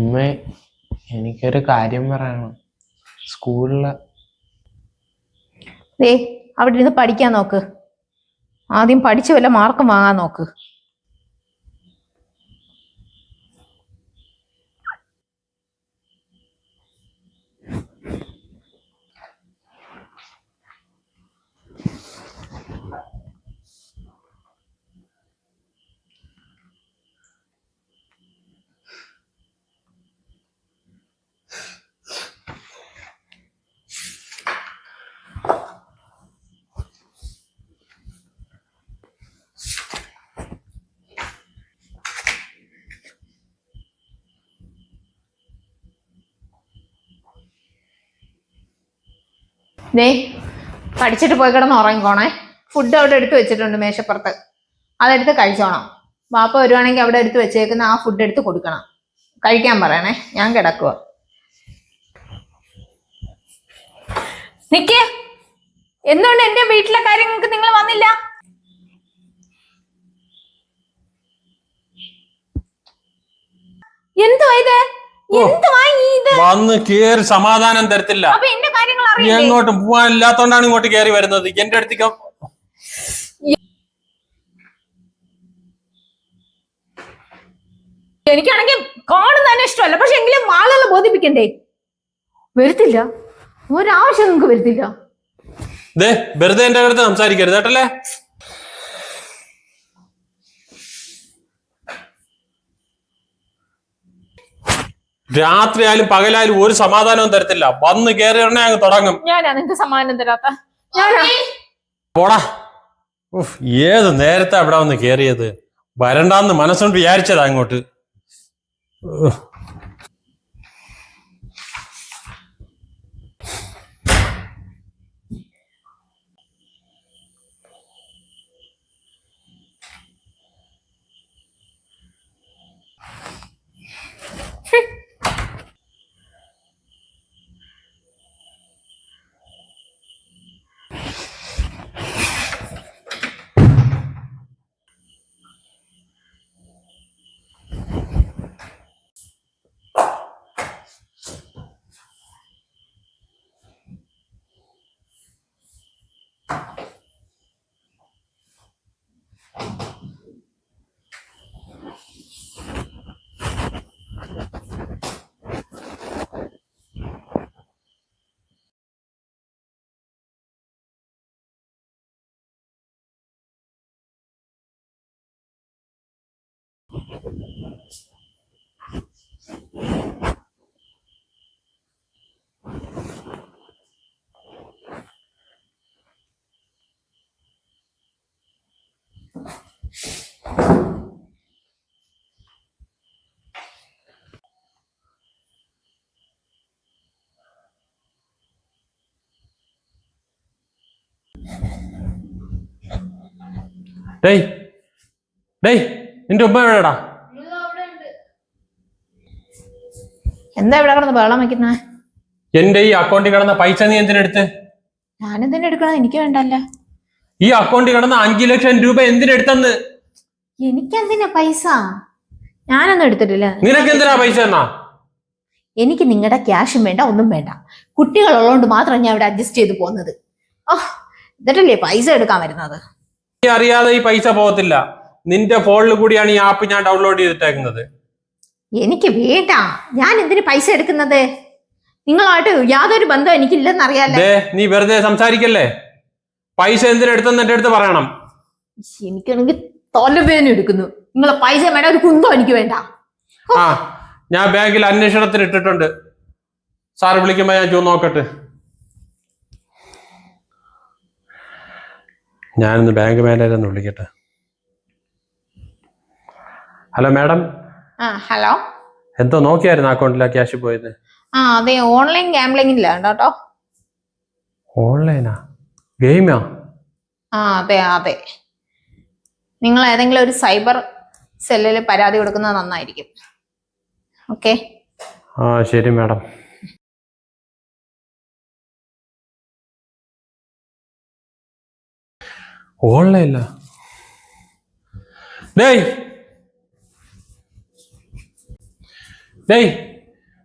ഉമ്മ എനിക്കൊരു കാര്യം പറയണം. സ്കൂളിൽ ദേ അവിടെ ഇരുന്ന് പഠിക്കാൻ നോക്ക്. ആദ്യം പഠിച്ചു വല്ല മാർക്കും വാങ്ങാൻ നോക്ക്. ദേ പഠിച്ചിട്ട് പോയി കിടന്ന് ഉറങ്ങിക്കോണേ. ഫുഡ് അവിടെ എടുത്ത് വെച്ചിട്ടുണ്ട് മേശപ്പുറത്ത്. അതെടുത്ത് കഴിച്ചോണം. വാപ്പ വരുവാണെങ്കിൽ അവിടെ എടുത്ത് വെച്ചേക്കുന്ന ആ ഫുഡ് എടുത്ത് കൊടുക്കണം. കഴിക്കാൻ പറയണേ. ഞാൻ കിടക്കുക നിക്കേ. എന്തുകൊണ്ട് എന്റെ വീട്ടിലെ കാര്യങ്ങൾക്ക് നിങ്ങൾ വന്നില്ല? എന്തോ ഇത്? വന്ന് കേറി സമാധാനം തരത്തില്ല. എങ്ങോട്ട് പോവാനില്ലാത്തോണ്ടാണ് ഇങ്ങോട്ട് കേറി വരുന്നത്. എന്റെ അടുത്തേക്ക്. എനിക്കാണെങ്കിൽ കാണുന്ന തന്നെ ഇഷ്ടമല്ല. പക്ഷെ എങ്കിലും ആളുകളെ ബോധിപ്പിക്കണ്ടേ? വരുത്തില്ല. ഒരാവശ്യം നിങ്ങൾക്ക് വരുത്തില്ല. വെറുതെ എന്റെ അടുത്ത് സംസാരിക്കരുത് കേട്ടല്ലേ? രാത്രിയായാലും പകലായാലും ഒരു സമാധാനവും തരത്തില്ല. വന്ന് കയറി ഉടനെ അങ്ങ് തുടങ്ങും. ഞാനാ നിനക്ക് സമ്മാനം തരാത്ത. ഞാനാ. പോടാ. ഉഫ്, ഏത് നേരത്തെ അവിടെ വന്ന് കേറിയത്? വരണ്ടാന്ന് മനസ്സുകൊണ്ട് വിചാരിച്ചതാ അങ്ങോട്ട്. ഡേയ് ഡേയ് നിന്റെ ഉമ്മ എവിടെടാ എന്താ ഇവിടെ കിടന്ന് ബഹളം വെക്കുന്നേ? എന്റെ ഈ അക്കൗണ്ടിൽ കിടന്ന പൈസ നീ എന്തിനെടുത്ത് ഞാനെന്തിനാ എടുക്കണം എനിക്ക് വേണ്ടല്ല. ഈ അക്കൗണ്ടിൽ കിടന്ന അഞ്ചു ലക്ഷം രൂപ എന്തിനെടുത്തെന്ന് എനിക്കെന്തിനാ പൈസ? ഞാനൊന്നും എടുത്തിട്ടില്ല. നിനക്ക് എന്തിനാ പൈസ എന്നാ? എനിക്ക് നിങ്ങളുടെ ക്യാഷും വേണ്ട ഒന്നും വേണ്ട. കുട്ടികൾ ഉള്ളതുകൊണ്ട് മാത്രം ഞാൻ ഇവിടെ അഡ്ജസ്റ്റ് ചെയ്ത് പോകുന്നത്. ഓ എന്നിട്ടല്ലേ പൈസ എടുക്കാൻ വരുന്നത്? അറിയാതെ ഈ പൈസ പോകത്തില്ല. നിന്റെ ഫോണിൽ കൂടിയാണ് ഈ ആപ്പ് ഞാൻ ഡൗൺലോഡ് ചെയ്തിട്ടേക്കുന്നത്. എനിക്ക് വേണ്ട. ഞാൻ എന്തിന് പൈസ എടുക്കുന്നത്? നിങ്ങളായിട്ട് യാതൊരു ബന്ധവും എനിക്കില്ലെന്ന് അറിയാലോ നീ വെറുതെ സംസാരിക്കല്ലേ? പൈസ എന്തിനെടുത്തെന്ന് എന്റെ അടുത്ത് പറയണം. എനിക്കാണെങ്കിൽ തൊലവേദന എടുക്കുന്നു. നിങ്ങളെ പൈസ വേണ്ട ഒരു കുന്തോ എനിക്ക് വേണ്ട. ആ ഞാൻ ബാങ്കിൽ അന്വേഷണത്തിന് ഇട്ടിട്ടുണ്ട്. സാർ വിളിക്കുമ്പോ ഞാൻ ചൂ നോക്കട്ടെ. ഞാനിന്ന് ബാങ്ക് മാനേജർ ഒന്ന് വിളിക്കട്ടെ. ഹലോ മാഡം ആ ഹലോ എന്തോ നോക്കിയായിരുന്നു അക്കൗണ്ടിലാ ക്യാഷ് പോയത്? ആ അതെ ഓൺലൈൻ ഗാംബ്ലിംഗിലാണ് കേട്ടോ ഓൺലൈനാ ഗെയിമാ ആ? അതെ അതെ. നിങ്ങൾ ഏതെങ്കിലും ഒരു സൈബർ സെല്ലിൽ പരാതി കൊടുക്കുന്നത് നന്നായിരിക്കും. ഓക്കെ ആ ശരി മാഡം ഓൺലൈനാ ഡേയ്! ഡേയ്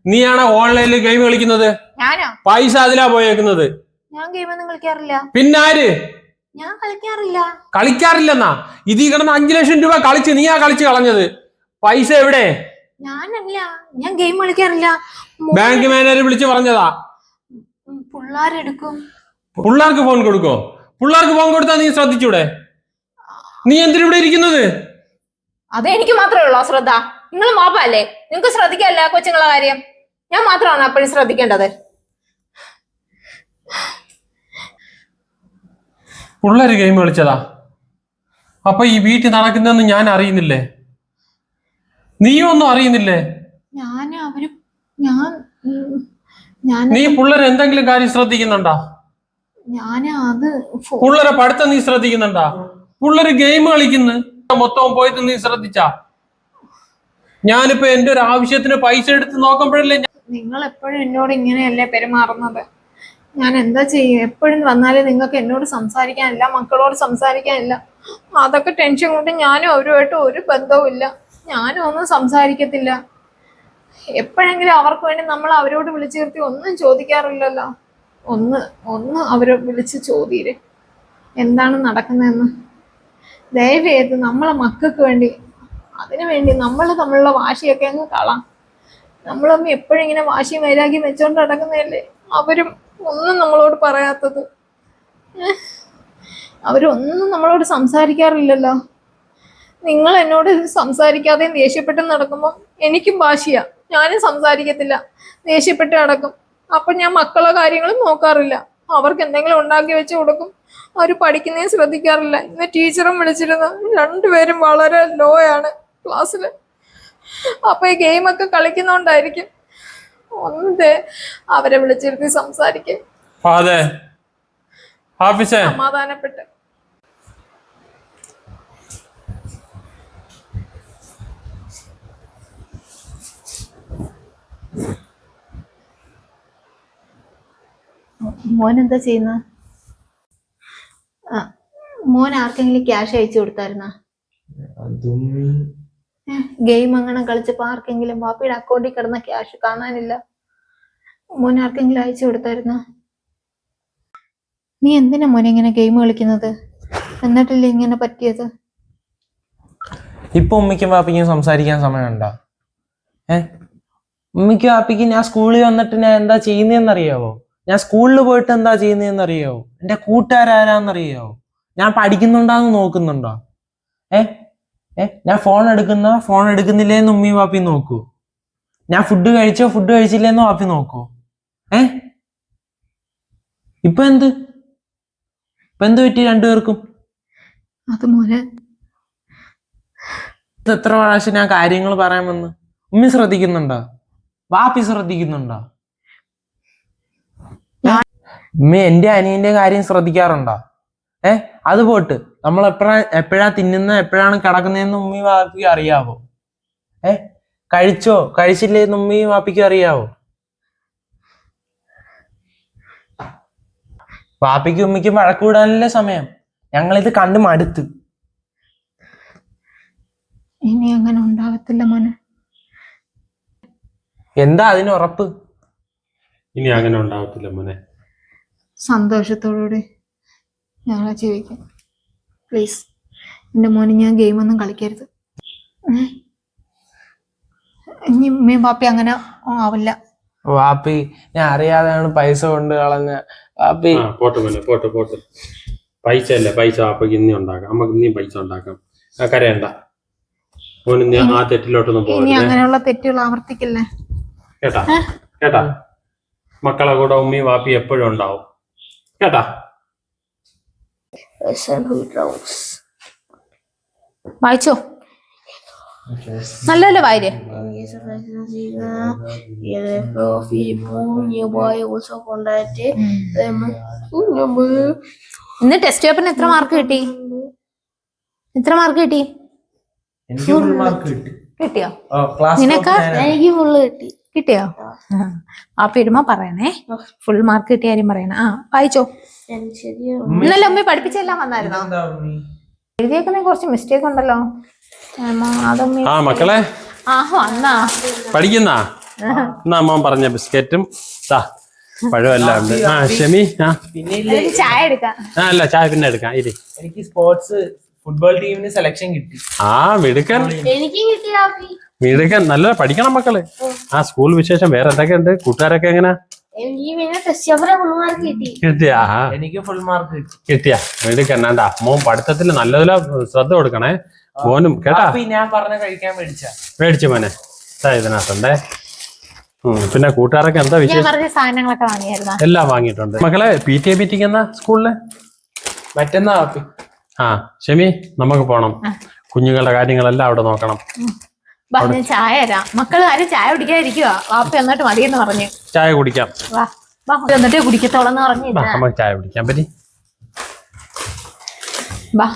നീയാണോ ഓൺലൈനിൽ ഗെയിം കളിക്കുന്നത്? ഞാനോ? പൈസ അതിലാ പോയേക്കുന്നത്. ഞാൻ ഗെയിമൊന്നും കളിക്കാറില്ല. പിന്നാര് ഞാൻ കളിക്കാറില്ല. കളിക്കാറില്ലെന്നാ? ഇതിൽ കിടന്ന് അഞ്ചു ലക്ഷം രൂപ കളിച്ച് നീയാ കളിച്ച് കളഞ്ഞത്. പൈസ എവിടെ? ഞാനല്ല. ഞാൻ ഗെയിം കളിക്കാറില്ല. ബാങ്ക് മാനേജർ വിളിച്ച് പറഞ്ഞതാ. പിള്ളാരെടുക്കും. പിള്ളേർക്ക് ഫോൺ കൊടുക്കോ? പിള്ളേർക്ക് ഫോൺ കൊടുത്താ നീ ശ്രദ്ധിച്ചൂടെ? നീ എന്തിനാ ഇവിടെ ഇരിക്കുന്നത്? അതെനിക്ക് മാത്രമേ ഉള്ളൂ ശ്രദ്ധ. നിങ്ങൾ മാപ്പല്ലേ? നിങ്ങൾക്ക് ശ്രദ്ധിക്കല്ല കൊച്ചുങ്ങളെ കാര്യം? ഞാൻ മാത്രമാണ് അപ്പോഴും ശ്രദ്ധിക്കേണ്ടത്. പിള്ളേര് ഗെയിം കളിച്ചതാ. അപ്പൊ ഈ വീട്ടിൽ നടക്കുന്നതെന്ന് ഞാൻ അറിയുന്നില്ലേ? നീയും ഒന്നും അറിയുന്നില്ലേ? ഞാൻ അവർ ഞാൻ ഞാൻ നീ പിള്ളേർ എന്തെങ്കിലും കാര്യം ശ്രദ്ധിക്കുന്നുണ്ടാ? ഞാൻ അത് പിള്ളേരെ പഠിത്തം നീ ശ്രദ്ധിക്കുന്നുണ്ടാ? പിള്ളേര് ഗെയിം കളിക്കുന്നു. മൊത്തം പോയിട്ട് നീ ശ്രദ്ധിച്ചാ? ഞാനിപ്പോ എന്റെ ഒരു ആവശ്യത്തിന് പൈസ എടുത്ത് നോക്കുമ്പോഴല്ലേ നിങ്ങൾ എപ്പോഴും എന്നോട് ഇങ്ങനെയല്ലേ പെരുമാറുന്നത്? ഞാൻ എന്താ ചെയ്യും എപ്പോഴും വന്നാലും നിങ്ങൾക്ക് എന്നോട് സംസാരിക്കാനില്ല മക്കളോട് സംസാരിക്കാനില്ല. അതൊക്കെ ടെൻഷൻ കൊണ്ട് ഞാനും അവരുമായിട്ട് ഒരു ബന്ധവും ഇല്ല. ഞാനും ഒന്നും സംസാരിക്കത്തില്ല. എപ്പോഴെങ്കിലും അവർക്ക് വേണ്ടി നമ്മൾ അവരോട് വിളിച്ചു നിർത്തി ഒന്നും ചോദിക്കാറില്ലല്ലോ. ഒന്ന് ഒന്ന് അവരെ വിളിച്ച് ചോദിയില്ലേ എന്താണ് നടക്കുന്നതെന്ന്? ദയവേത് നമ്മളെ മക്കൾക്ക് വേണ്ടി അതിനു വേണ്ടി നമ്മൾ തമ്മിലുള്ള വാശിയൊക്കെ അങ്ങ് കളാം. നമ്മളമ്മ എപ്പോഴും ഇങ്ങനെ വാശി വൈരാഗ്യം വെച്ചോണ്ട് നടക്കുന്നതല്ലേ? അവരും ഒന്നും നമ്മളോട് പറയാത്തത്? അവരൊന്നും നമ്മളോട് സംസാരിക്കാറില്ലല്ലോ. നിങ്ങൾ എന്നോട് സംസാരിക്കാതെയും ദേഷ്യപ്പെട്ട് നടക്കുമ്പോൾ എനിക്കും വാശിയാ. ഞാനും സംസാരിക്കത്തില്ല. ദേഷ്യപ്പെട്ട് നടക്കും. അപ്പൊ ഞാൻ മക്കളെ കാര്യങ്ങളും നോക്കാറില്ല. അവർക്ക് എന്തെങ്കിലും ഉണ്ടാക്കി വെച്ച് കൊടുക്കും. അവർ പഠിക്കുന്നതും ശ്രദ്ധിക്കാറില്ല. ഇന്ന് ടീച്ചറും വിളിച്ചിരുന്നു. രണ്ടുപേരും വളരെ ലോ ആണ്. ക്ലാസ്സിൽ അപ്പൊ ഈ ഗെയിമൊക്കെ കളിക്കുന്നോണ്ടായിരിക്കും. ഒന്ന് അവരെ വിളിച്ചിരുത്തി സംസാരിക്കും. സമാധാനപ്പെട്ട്. മോൻ എന്താ ചെയ്യുന്ന മോൻ ആർക്കെങ്കിലും ക്യാഷ് അയച്ചു കൊടുത്തായിരുന്ന? അതും ഗെയിം അങ്ങനെ കളിച്ചപ്പോ ആർക്കെങ്കിലും വാപ്പിയുടെ അക്കൗണ്ടിൽ കിടന്ന ക്യാഷ് കാണാനില്ല. മോൻ ആർക്കെങ്കിലും അയച്ചു കൊടുത്തായിരുന്ന? നീ എന്തിനാ മോനെ ഇങ്ങനെ ഗെയിം കളിക്കുന്നത്? എന്നിട്ടല്ലേ ഇങ്ങനെ പറ്റിയത്? ഇപ്പൊ ഉമ്മയ്ക്കും പാപ്പിക്കും സംസാരിക്കാൻ സമയമുണ്ടോ? ഏ? ഉമ്മയ്ക്കും പാപ്പിക്കും ഞാൻ സ്കൂളിൽ വന്നിട്ട് ഞാൻ എന്താ ചെയ്യുന്നതെന്നറിയാവോ ഞാൻ സ്കൂളിൽ പോയിട്ട് എന്താ ചെയ്യുന്നതെന്നറിയാവോ എന്റെ കൂട്ടുകാരാരാന്നറിയാവോ? ഞാൻ പഠിക്കുന്നുണ്ടോന്ന് നോക്കുന്നുണ്ടോ? ഏ? ഏ ഞാൻ ഫോൺ എടുക്കുന്ന? ഫോൺ എടുക്കുന്നില്ലേന്ന് ഉമ്മയും വാപ്പി നോക്കൂ. ഞാൻ ഫുഡ് കഴിച്ചോ? ഫുഡ് കഴിച്ചില്ലേന്ന് വാപ്പി നോക്കൂ. ഏ? ഇപ്പൊ എന്ത്? ഇപ്പൊ എന്ത് പറ്റി രണ്ടുപേർക്കും? അത് മോനെ. എത്ര പ്രാവശ്യം ഞാൻ കാര്യങ്ങൾ പറയാൻ വന്ന്? ഉമ്മി ശ്രദ്ധിക്കുന്നുണ്ടോ? വാപ്പി ശ്രദ്ധിക്കുന്നുണ്ടോ? ഉമ്മി എന്റെ അനിയന്റെ കാര്യം ശ്രദ്ധിക്കാറുണ്ടോ? ഏ? അത് പോട്ട്. നമ്മൾ എപ്പോഴാ എപ്പോഴാ തിന്നുന്ന എപ്പോഴാണ് കിടക്കുന്നതെന്ന് ഉമ്മി വാപ്പിക്ക് അറിയാവോ? ഏ? കഴിച്ചോ? കഴിച്ചില്ലേന്ന് ഉമ്മി വാപ്പിക്ക് അറിയാവോ? വാപ്പിക്കും ഉമ്മിക്കും വഴക്കൂടാനല്ലേ സമയം. ഞങ്ങളിത് കണ്ടു മടുത്ത്. ഇനി അങ്ങനെ ഉണ്ടാകത്തില്ല മോനെ. എന്താ അതിന് ഉറപ്പ്? ഇനി അങ്ങനെ ഉണ്ടാവത്തില്ല മോനെ. സന്തോഷത്തോടുകൂടി. ഞങ്ങളെ ജീവിക്കാം. പ്ലീസ് എന്റെ മോനെ ഞാൻ ഗെയിമൊന്നും കളിക്കരുത്. ഇനി ഉമ്മയും പാപ്പി അങ്ങനെ ആവില്ല. വാപ്പി ഞാൻ അറിയാതെയാണ് പൈസ കൊണ്ട് കളഞ്ഞ. വാപ്പി. ആ പോട്ടെ മോനെ പോട്ടെ പോട്ടെ. പൈസ അല്ലേ? പൈസ അപ്പൊ ഇനി ഉണ്ടാക്കാം. നമുക്ക് ഇനിയും പൈസ ഉണ്ടാക്കാം. ആ, കരയണ്ട. മോനെ ഇനി ആ തെറ്റിലോട്ടൊന്നും ഇനി പോകരുത് അങ്ങനെയുള്ള തെറ്റുകൾ ആവർത്തിക്കില്ലേ? കേട്ടാ? കേട്ടാ? മക്കളെ കൂടെ ഉമ്മി വാപ്പി എപ്പോഴും ഉണ്ടാവും. കേട്ടാ? വായിച്ചോ? നല്ലല്ലേ വായിര് ഇന്ന് ടെസ്റ്റ് പേപ്പറിന് എത്ര മാർക്ക് കിട്ടി? എത്ര മാർക്ക് കിട്ടി? എനിക്ക് മാർക്ക് കിട്ടി. കിട്ടിയോ? ക്ലാസ് നിനക്ക്? എനിക്ക് ഫുള്ള് കിട്ടി. കിട്ടിയോ? ആ പെരുമ പറയണേ. ഫുൾ മാർക്ക് കിട്ടിയ കാര്യം പറയണേ. ആ വായിച്ചോ. ഇന്നലെ ഉമ്മ പഠിപ്പിച്ചെല്ലാം വന്നായിരുന്നോ? എഴുതിയേക്കുന്ന കുറച്ച് മിസ്റ്റേക്ക് ഉണ്ടല്ലോ. ആ മക്കളെ. ആഹോ അന്നാ പഠിക്കുന്ന? എന്നാ അമ്മ പറഞ്ഞ ബിസ്ക്കറ്റും താ പഴമെല്ലാം ഉണ്ട്. ആ ഷെമി ആ. ചായ എടുക്കാം. ആ അല്ല ചായ പിന്നെ എടുക്കാം. ഇരി. എനിക്ക് സ്പോർട്സ് ഫുട്ബോൾ ടീമിന് സെലക്ഷൻ കിട്ടി. ആ മിടുക്കൻ. മിടുക്കൻ. നല്ല പഠിക്കണം മക്കൾ. ആ സ്കൂൾ വിശേഷം വേറെ എന്തൊക്കെയുണ്ട്? കൂട്ടുകാരൊക്കെ എങ്ങനെ? എനിക്ക് ഫുൾ മാർക്ക് കിട്ടി. കിട്ടിയാ? ആ, എനിക്ക് ഫുൾ മാർക്ക് കിട്ടിയാ? മിടുക്കൻ വേണ്ട മോൻ പഠിത്തത്തിൽ നല്ലതില ശ്രദ്ധ കൊടുക്കണേ. മോനും കേട്ടാ? അപ്പൊ ഞാൻ പറഞ്ഞ കഴിക്കാൻ മേടിച്ച. മേടിച്ചു മോനെ. ഇതിനകത്തുണ്ടേ. പിന്നെ കൂട്ടുകാരൊക്കെ എന്താ ഞാൻ വിശേഷം? പറഞ്ഞ സാധനങ്ങളൊക്കെ വാങ്ങിയായിരുന്നോ? എല്ലാം വാങ്ങിയിട്ടുണ്ട്. മക്കളെ പി ടി എ മീറ്റിംഗ് എന്നാ സ്കൂളിൽ? മറ്റന്നാ ആ ഷെമി നമുക്ക് പോണം. കുഞ്ഞുങ്ങളുടെ കാര്യങ്ങളെല്ലാം അവിടെ നോക്കണം. വാ ഞാൻ ചായ തരാം. മക്കൾ ആരും ചായ കുടിക്കാതിരിക്കുക വാപ്പ എന്നിട്ട് മതിയെന്ന് പറഞ്ഞു. ചായ കുടിക്കാം. വാ വാ എന്നിട്ടേ കുടിക്കത്തോളന്ന് പറഞ്ഞു ചായ കുടിക്കാൻ പറ്റി. വാ.